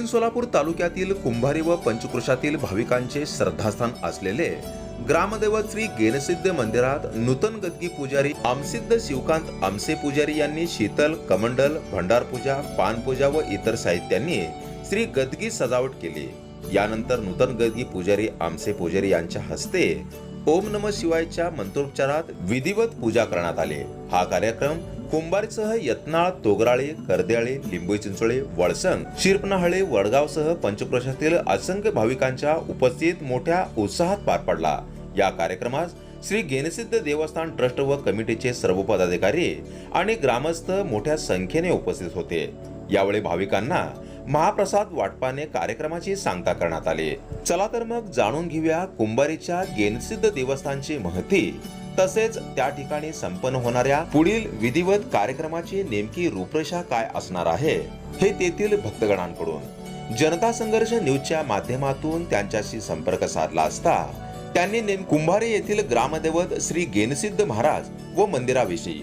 दक्षिण सोलापूर तालुक्यातील कुंभारी व पंचक्रोशातील भाविकांचे श्रद्धास्थान असलेले ग्रामदैवत श्री गेनसिद्ध मंदिरात नूतन गदगी पुजारी आमसिद्ध शिवकांत आमसे पुजारी यांनी शीतल कमंडल भंडार पूजा पानपूजा व इतर साहित्यांनी श्री गदगी सजावट केली. यानंतर नूतन गदगी पुजारी आमसे पुजारी यांच्या हस्ते ओम नम शिवायच्या मंत्रोपचारात विधिवत पूजा करण्यात आली. हा कार्यक्रम कुंभारीसह यत्नाळ तोगराळे करद्याळे लिंबोई चिंचोळे वळसंग शिरपनाहळे वडगावसह पंचक्रोशातील असंख्य भाविकांच्या उपस्थित मोठ्या उत्साहात पार पडला. या कार्यक्रमास श्री गेनसिद्ध देवस्थान ट्रस्ट व कमिटीचे सर्व पदाधिकारी आणि ग्रामस्थ मोठ्या संख्येने उपस्थित होते. यावेळी भाविकांना महाप्रसाद वाटपाने कार्यक्रमाची सांगता करण्यात आली. चला तर मग जाणून घेऊया कुंभारीच्या गेनसिद्ध देवस्थानची महती. तसेच त्या ठिकाणी संपन्न होणाऱ्या पुढील विधिवत कार्यक्रमाची नेमकी रूपरेषा काय असणार आहे हे तेथील भक्तगणांकडून. जनता संघर्ष न्यूजच्या माध्यमातून त्यांच्याशी संपर्क साधला असता त्यांनी नेम कुंभारे येथील ग्रामदैवत श्री गेनसिद्ध महाराज व मंदिराविषयी.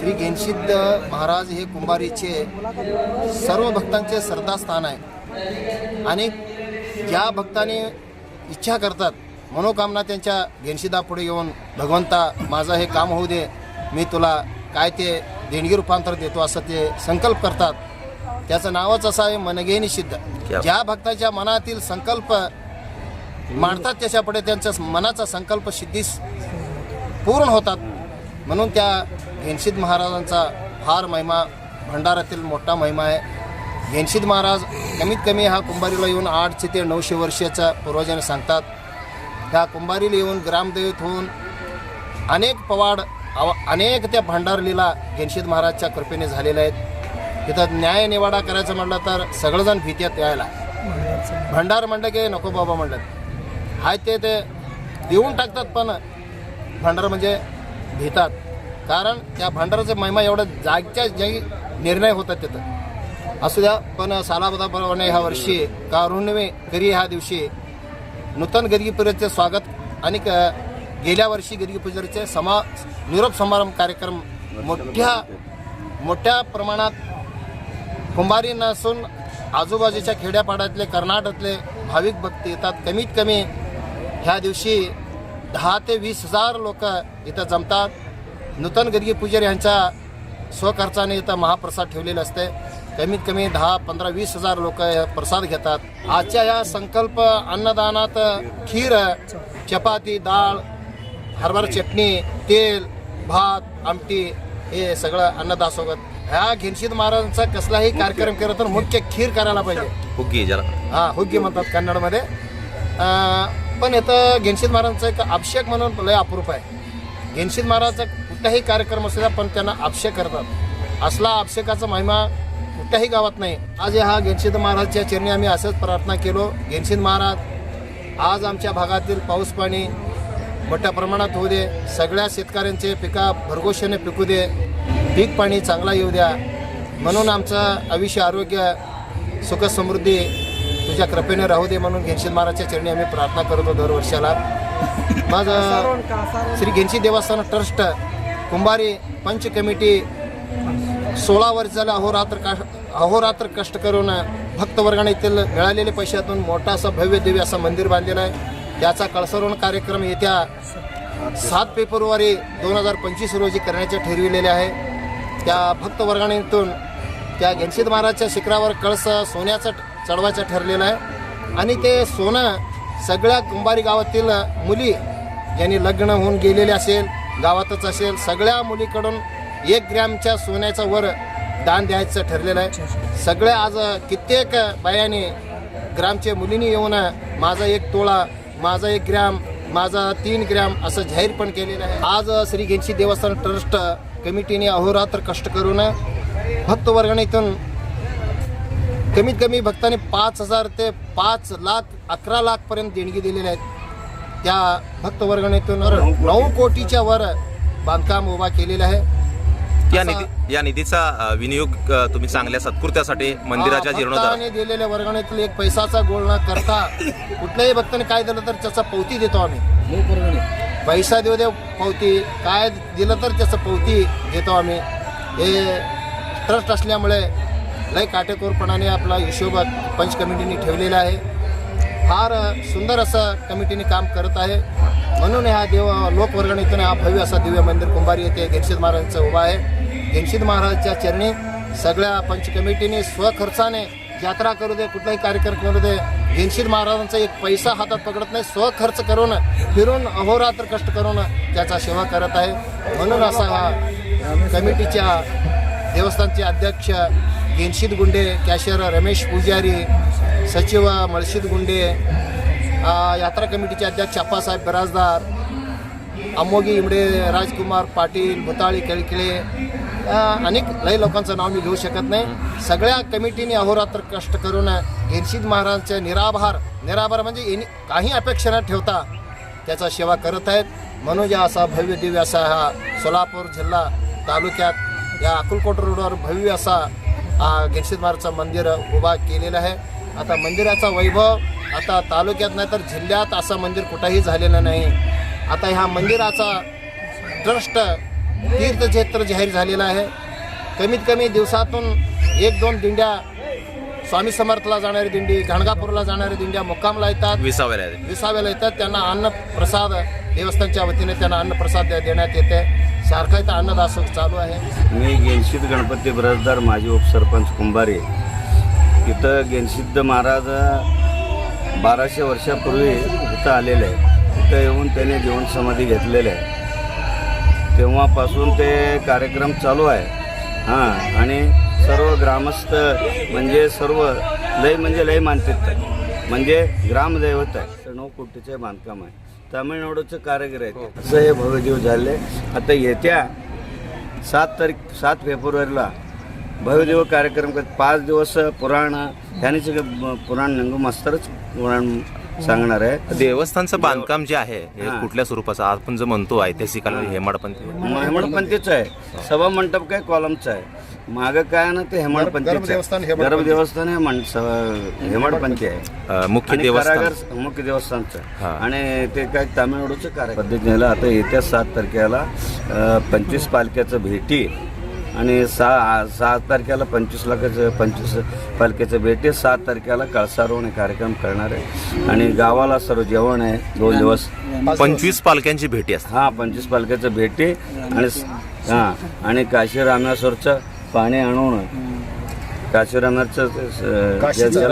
श्री घेनसिद्ध महाराज हे कुंभारीचे सर्व भक्तांचे श्रद्धास्थान आहे. आणि ज्या भक्तांनी इच्छा करतात मनोकामना त्यांच्या घेनशिदापुढे येऊन भगवंता माझं हे काम होऊ दे मी तुला काय ते देणगी रूपांतर देतो असं ते संकल्प करतात. त्याचं नावच असं आहे मनघे निषिद्ध. ज्या भक्ताच्या मनातील संकल्प मांडतात त्याच्यापुढे त्यांच्या मनाचा संकल्प सिद्धीस पूर्ण होतात. म्हणून त्या घेनशीद महाराजांचा फार महिमा भंडारातील मोठा महिमा आहे. घेनशीद महाराज कमीत कमी हा कुंभारीला येऊन आठशे ते नऊशे वर्षाच्या पूर्वजाने सांगतात. ह्या कुंभारीला येऊन ग्रामदेवत होऊन अनेक पवाड अव अनेक त्या भंडारलीला घेनशीद महाराजच्या कृपेने झालेल्या आहेत. तिथं न्याय निवाडा करायचं म्हटलं तर सगळंजण भीत्यात यायला. भंडार म्हणलं की नको बाबा म्हणलं हाय ते ते देऊन टाकतात पण भंडार म्हणजे भीतात. कारण त्या भंडाराचा महिमा एवढं जागच्या जागी निर्णय होतात तिथं. असू द्या पण सालाबदाप्रमाणे ह्या वर्षी कारुण्यमे गरी ह्या दिवशी नूतन गदगीपुरीचे स्वागत आणि क- गेल्या वर्षी गदगीपुजरीचे समा निरोप समारंभ कार्यक्रम मोठ्या मोठ्या प्रमाणात कुंभारी नसून आजूबाजूच्या खेड्यापाड्यातले कर्नाटकातले भाविक भक्त येतात. कमीत कमी ह्या दिवशी दहा ते वीस हजार लोक इथं जमतात. नूतन गदगी पुजारी यांच्या स्वखर्चाने इथं महाप्रसाद ठेवलेले असते. कमीत कमी दहा पंधरा वीस हजार लोक प्रसाद घेतात. आजच्या या संकल्प अन्नदानात खीर चपाती डाळ हरभरा चटणी तेल भात आमटी हे सगळं अन्नदासोबत. ह्या घेनशीद महाराजांचा कसलाही कार्यक्रम केला तर मुख्य खीर करायला पाहिजे. हुग्गी ज्याला हा हुग्गी म्हणतात कन्नडमध्ये. पण इथं घेनशीद महाराजांचा एक अभिषेक म्हणून लय अप्रूप आहे. घेनशीद महाराजचा कुठलाही कार्यक्रम असू द्या पण त्यांना अभिषेक करतात. असला अभिषेकाचा महिमा कुठल्याही गावात नाही. आज हा घेनशीद महाराजच्या चरणी आम्ही असंच प्रार्थना केलो. घेनशीद महाराज आज आमच्या भागातील पाऊस पाणी मोठ्या प्रमाणात होऊ दे. सगळ्या शेतकऱ्यांचे पिका भरघोशीने पिकू दे. पीक पाणी चांगला येऊ द्या. म्हणून आमचं आयुष्य आरोग्य सुख समृद्धी तुझ्या कृपेने राहू दे म्हणून घेनशील महाराजच्या चरणी आम्ही प्रार्थना करतो दरवर्षाला. माझं श्री घेनशी देवस्थान ट्रस्ट कुंभारी पंच कमिटी सोळा वर्ष अहोरात्र का अहोरात्र कष्ट करून भक्तवर्गाने येथील मिळालेले पैशातून मोठा असा भव्य दिव्य असं मंदिर बांधलेलं आहे. त्याचा कळसरवण कार्यक्रम येत्या सात फेब्रुवारी दोन हजार पंचवीस रोजी करण्याचे ठरविलेले आहे. त्या भक्तवर्गाणीतून त्या घनशीद महाराजच्या शिखरावर कळस सोन्याचं चढवायचं ठरलेलं आहे. आणि ते सोनं सगळ्या कुंभारी गावातील मुली ज्यांनी लग्न होऊन गेलेले असेल. गावातच असेल. सगळ्या मुलीकडून एक ग्रॅमच्या सोन्याचा वर दान द्यायचं ठरलेलं आहे. सगळ्या आज कित्येक बायाने ग्रामच्या मुलींनी येऊन माझा एक तोळा माझा एक ग्रॅम माझा तीन ग्रॅम असं जाहीर पण केलेलं आहे. आज श्री घेनशी देवस्थान ट्रस्ट कमिटीने अहोरात्र कष्ट करून भक्तवर्गाने इथून कमीत कमी भक्तांनी पाच हजार ते पाच लाख अकरा लाखपर्यंत देणगी दिलेल्या आहेत. त्या भक्त वर्गणीतून नऊ कोटीच्या वर बांधकाम उभा केलेलं आहे. या निधी या निधीचा विनियोग तुम्ही चांगल्या सत्कृत्यासाठी मंदिराच्या जीर्णोद्धार भक्ताने दिलेल्या वर्गणीतील एक पैसाचा गोळ न करता कुठल्याही भक्ताने काय दिलं तर त्याचा पावती देतो आम्ही. पैसा देऊ दे पावती. काय दिलं तर त्याचं पावती देतो आम्ही. हे ट्रस्ट असल्यामुळे लय काटेकोरपणाने आपला हिशोब पंच कमिटीने ठेवलेला आहे. फार सुंदर असं कमिटीने काम करत आहे. म्हणून ह्या देव लोकवर्गणीतून हा भव्य असा दिव्य मंदिर कुंभारी येथे घेनशीद महाराजांचं उभा आहे. घेनशीद महाराजच्या चरणी सगळ्या पंच कमिटीने स्वखर्चाने यात्रा करू दे कुठलाही कार्यक्रम करू दे. घेनशीद महाराजांचा एक पैसा हातात पकडत नाही स्वखर्च करून फिरून अहोरात्र कष्ट करून त्याचा सेवा करत आहे. म्हणून असा हा कमिटीच्या देवस्थानचे अध्यक्ष घेनशीद गुंडे कॅशियर रमेश पुजारी सचिव मळशीद गुंडे यात्रा कमिटीचे अध्यक्ष अप्पासाहेब बिराजदार अमोगी इमडे राजकुमार पाटील भुताळी केळकिळे अनेक लय लोकांचं नाव मी घेऊ शकत नाही सगळ्या कमिटीने अहोरात्र कष्ट करून घेनशीद महाराजांचे निराभार निराभार म्हणजे एनी काही अपेक्षा न ठेवता त्याचा सेवा करत आहेत म्हणून या असा भव्य दिव्य असा हा सोलापूर जिल्हा तालुक्यात या अकुलकोट रोडवर भव्य असा हा घेनशीद महाराजचं मंदिर उभा केलेलं आहे आता मंदिराचा वैभव आता तालुक्यात नाही तर जिल्ह्यात असं मंदिर कुठंही झालेलं नाही. आता ह्या मंदिराचा ट्रस्ट तीर्थक्षेत्र जाहीर झालेला आहे. कमीत कमी दिवसातून एक दोन दिंड्या स्वामी समर्थला जाणारी दिंडी गाणगापूरला जाणारी दिंड्या मुक्कामला येतात. विसाव्याला. विसाव्याला येतात. त्यांना अन्न प्रसाद देवस्थानच्या वतीने त्यांना अन्न प्रसाद दे- देण्यात येते. सारखा इथं अन्नदासोह चालू आहे. मी गेनसिद्ध गणपती बिराजदार माजी उपसरपंच कुंभारे. इथं गेनसिद्ध महाराज बाराशे वर्षापूर्वी इथं आलेले आहे इथं येऊन त्याने जीवन समाधी घेतलेले आहे. तेव्हापासून ते कार्यक्रम चालू आहे. हां आणि सर्व ग्रामस्थ म्हणजे सर्व लय म्हणजे लय मानतात म्हणजे ग्रामदैवत आहे. तर नऊ कोटीचे बांधकाम आहे. तामिळनाडूचं कारागीर आहे. असं हे भव्यजीव झाले. आता येत्या सात तारीख सात फेब्रुवारीला भव्यदेव कार्यक्रम करत पाच दिवस पुराण त्याने सगळं पुराण नंगू मास्तरच पुराण सांगणार आहे. देवस्थानचं बांधकाम जे आहे हे हा. कुठल्या स्वरूपाचं? आपण जे म्हणतो ऐतिहासिक आणि हेमाडपंथी. हेमडपंथीच आहे. सभा मंडप काय कॉलमचं आहे. मागं काय ना ते हेमाडपंथी. गर्भदेवस्थान हे मं- स- हेमडपंथी आहे. अ, मुख्य आणि देवस्थान. कारागर मुख्य देवस्थानचं हा. आणि ते काय तामिळनाडूचं कार्य पद्धतीने आता येत्या सात तारखेला पंचवीस पालख्याचं भेटी. आणि सहा सात तारखेला पंचवीस लाखाचं पंचवीस पालख्याचं भेटी सात तारखेला कळसारोहण हे कार्यक्रम करणार आहे. आणि गावाला सर्व जेवण आहे. दोन दिवस. पंचवीस पालख्यांची भेटी असते. हा पंचवीस पालख्याचं भेटी आणि हा आणि काशी रामेश्वरचं पाणी आणून काशी रामेश्वरचं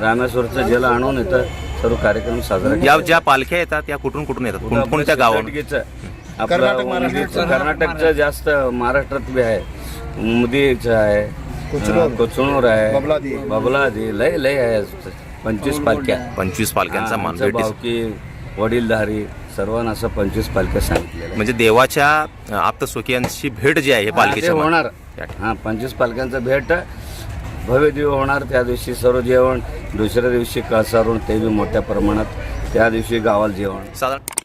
रामेश्वरचं. जल आणून इथं सर्व कार्यक्रम साजरा या ज्या पालख्या येतात या कुठून कुठून येतात? कोण- कोणत्या कर्नाटकीचं आपलं. कर्नाटकचं जास्त महाराष्ट्रात बी आहे. मुदीचं आहे. कुचनूर. कोचनूर आहे. बबलादी. लय लय आहे. पंचवीस पालख्या. पंचवीस पालख्यांचा मान आमचं भेटी भावकी वडीलधारी सर्वांना असं पंचवीस पालख्या आहेत. म्हणजे देवाच्या आप्तस्वकीयांची भेट जी आहे मान- होणार. हा पंचवीस पालख्यांचं भेट. भव्य दिव होणार. त्या दिवशी सर्व जेवण. दुसऱ्या दिवशी कळसारून ते बी मोठ्या प्रमाणात. त्या दिवशी गावाला जेवण. साधारण